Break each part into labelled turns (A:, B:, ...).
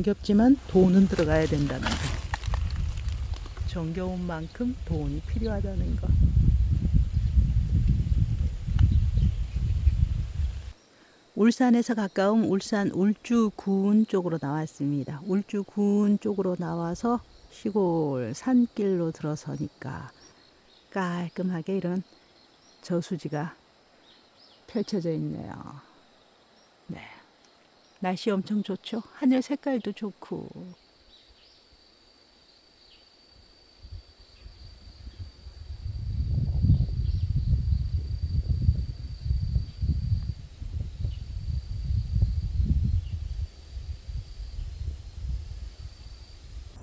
A: 정겹지만 돈은 들어가야 된다는 거. 정겨운 만큼 돈이 필요하다는 거. 울산에서 가까운 울산 울주군 쪽으로 나왔습니다. 울주군 쪽으로 나와서 시골 산길로 들어서니까 깔끔하게 이런 저수지가 펼쳐져 있네요. 네. 날씨 엄청 좋죠? 하늘 색깔도 좋고.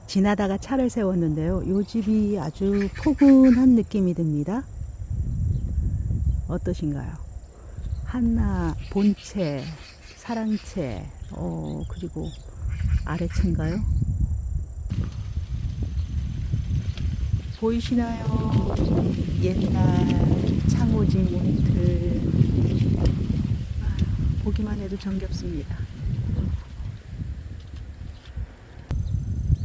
A: 지나다가 차를 세웠는데요. 요 집이 아주 포근한 느낌이 듭니다. 어떠신가요? 하나, 본채, 사랑채, 어, 그리고 아래채인가요? 보이시나요? 옛날 창호지. 아, 보기만 해도 정겹습니다.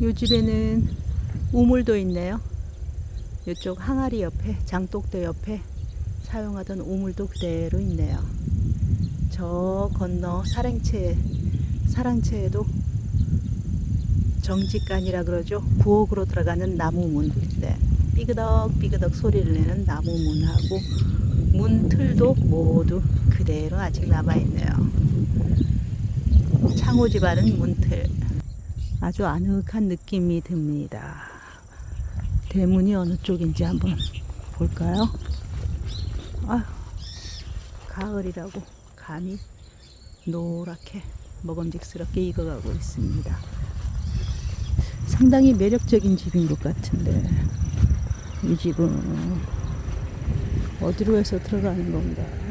A: 이 집에는 우물도 있네요. 이쪽 항아리 옆에, 장독대 옆에 사용하던 우물도 그대로 있네요. 저 건너 사랑채, 사랑채에도 정직간이라 그러죠. 부엌으로 들어가는 나무문. 네. 삐그덕 삐그덕 소리를 내는 나무문하고 문틀도 모두 그대로 아직 남아있네요. 창호 집안은 문틀. 아주 아늑한 느낌이 듭니다. 대문이 어느 쪽인지 한번 볼까요? 아, 가을이라고 감이 노랗게 먹음직스럽게 익어가고 있습니다. 상당히 매력적인 집인 것 같은데 이 집은 어디로 해서 들어가는 건가?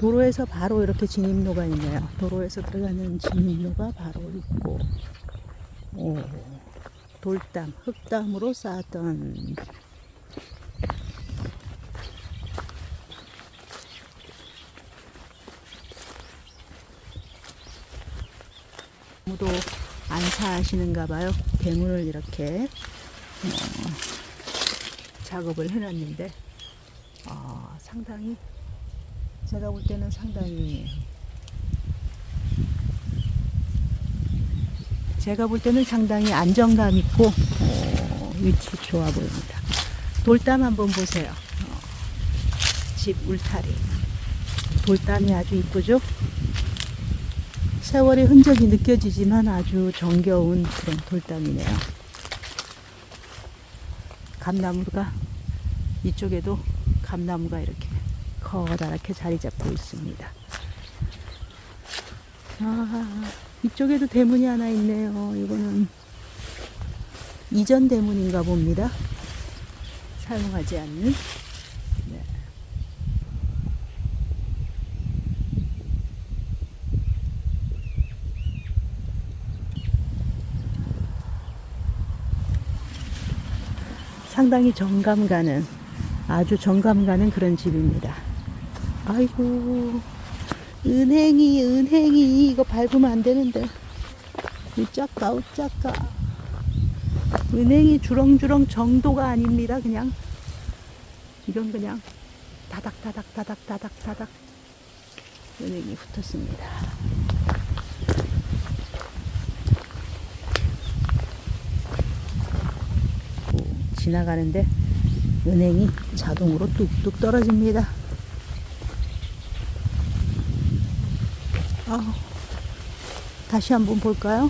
A: 도로에서 바로 이렇게 진입로가 있네요. 도로에서 들어가는 진입로가 바로 있고, 오, 돌담, 흙담으로 쌓았던 아무도 안 사시는가 봐요. 대문을 이렇게 어, 작업을 해놨는데 어, 상당히 제가 볼 때는 상당히 제가 볼 때는 상당히 안정감 있고 어, 위치 좋아 보입니다. 돌담 한번 보세요. 어, 집 울타리 돌담이 아주 이쁘죠? 세월의 흔적이 느껴지지만 아주 정겨운 그런 돌담이네요. 감나무가 이쪽에도 감나무가 이렇게 커다랗게 자리 잡고 있습니다. 아, 이쪽에도 대문이 하나 있네요. 이거는 이전 대문인가 봅니다. 사용하지 않는. 네. 상당히 정감 가는 아주 정감 가는 그런 집입니다. 아이고 은행이 은행이 이거 밟으면 안 되는데. 우짜까 우짜까. 은행이 주렁주렁 정도가 아닙니다 그냥. 이건 그냥 다닥다닥 다닥 다닥 다닥. 은행이 붙었습니다. 오, 지나가는데 은행이 자동으로 뚝뚝 떨어집니다. 아, 다시 한번 볼까요?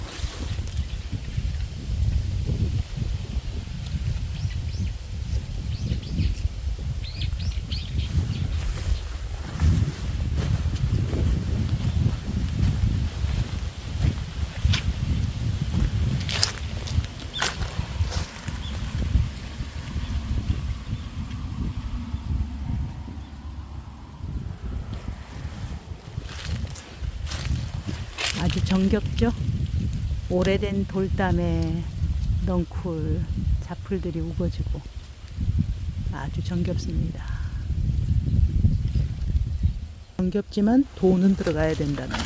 A: 정겹죠? 오래된 돌담에 넝쿨 잡풀들이 우거지고 아주 정겹습니다. 정겹지만 돈은 들어가야 된다는 거.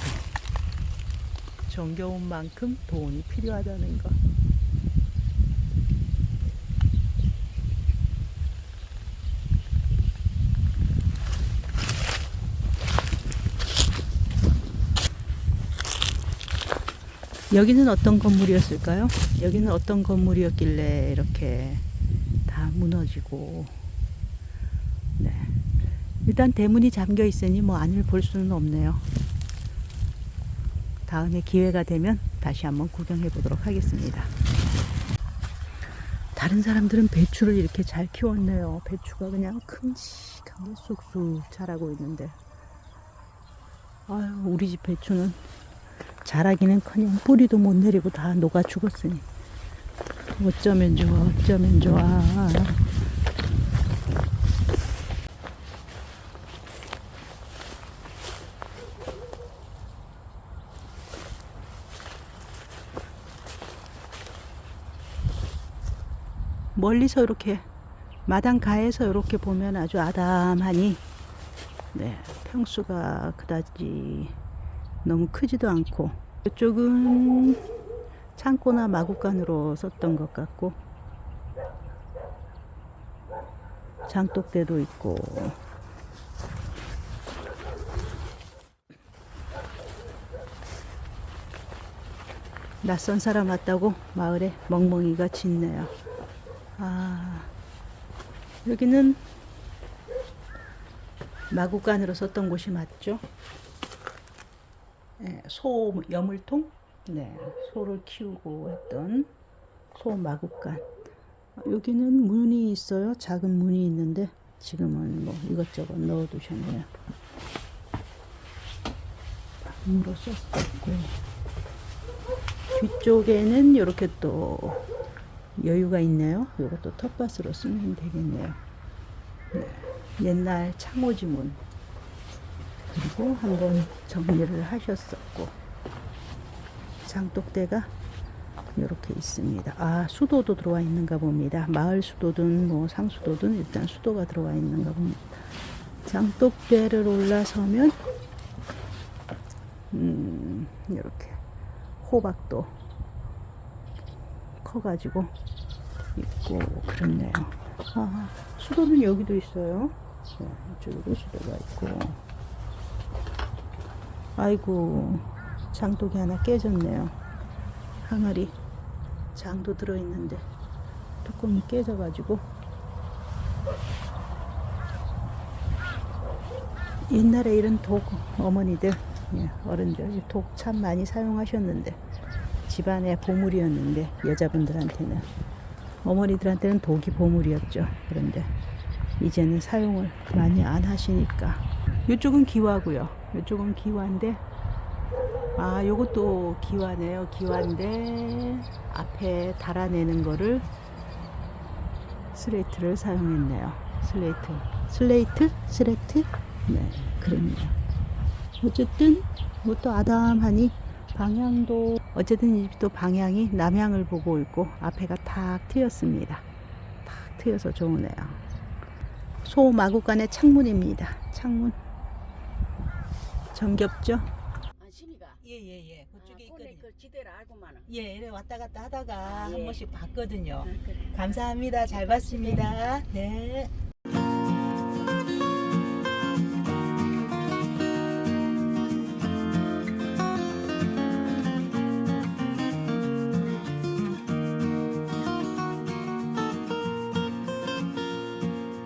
A: 정겨운 만큼 돈이 필요하다는 거. 여기는 어떤 건물이었을까요? 여기는 어떤 건물이었길래 이렇게 다 무너지고 네. 일단 대문이 잠겨 있으니 뭐 안을 볼 수는 없네요. 다음에 기회가 되면 다시 한번 구경해 보도록 하겠습니다. 다른 사람들은 배추를 이렇게 잘 키웠네요. 배추가 그냥 큼직하게 쑥쑥 자라고 있는데 아유 우리 집 배추는 자라기는커녕 뿌리도 못 내리고 다 녹아 죽었으니. 어쩌면 좋아 어쩌면 좋아. 멀리서 이렇게 마당 가에서 이렇게 보면 아주 아담하니. 네 평수가 그다지 너무 크지도 않고 이쪽은 창고나 마구간으로 썼던 것 같고 장독대도 있고 낯선 사람 왔다고 마을에 멍멍이가 짖네요. 아 여기는 마구간으로 썼던 곳이 맞죠? 예, 소 여물통? 네, 소를 키우고 했던 소 마구간. 여기는 문이 있어요. 작은 문이 있는데 지금은 뭐 이것저것 넣어 두셨네요. 방으로 썼었고 뒤쪽에는 이렇게 또 여유가 있네요. 이것도 텃밭으로 쓰면 되겠네요. 네, 옛날 창호지문. 그리고 한번 정리를 하셨었고 장독대가 이렇게 있습니다. 아 수도도 들어와 있는가 봅니다. 마을 수도든 뭐 상수도든 일단 수도가 들어와 있는가 봅니다. 장독대를 올라서면 음 이렇게 호박도 커가지고 있고 그렇네요. 아 수도는 여기도 있어요. 네, 이쪽에도 수도가 있고. 아이고 장독이 하나 깨졌네요. 항아리 장도 들어있는데 뚜껑이 깨져가지고. 옛날에 이런 독 어머니들 예, 어른들 독 참 많이 사용하셨는데 집안의 보물이었는데 여자분들한테는. 어머니들한테는 독이 보물이었죠. 그런데 이제는 사용을 많이 안 하시니까. 이쪽은 기와고요 이쪽은 기와인데 아 요것도 기와네요. 기와인데 앞에 달아내는 거를 슬레이트를 사용했네요. 슬레이트. 슬레이트? 슬레이트? 네 그렇네요 어쨌든 이것도 아담하니 방향도 어쨌든 이 집도 방향이 남향을 보고 있고 앞에가 탁 트였습니다. 탁 트여서 좋으네요. 소 마구간의 창문입니다. 창문 정겹죠?
B: 아, 심이가.
A: 예 예예
B: 아,
A: 그쪽에
B: 폰에
A: 있거든요.
B: 그 지대를 알고만은.
A: 예, 이래 왔다 갔다 하다가
B: 아,
A: 한
B: 예.
A: 번씩 봤거든요.
B: 아, 그래.
A: 감사합니다. 잘 봤습니다. 네.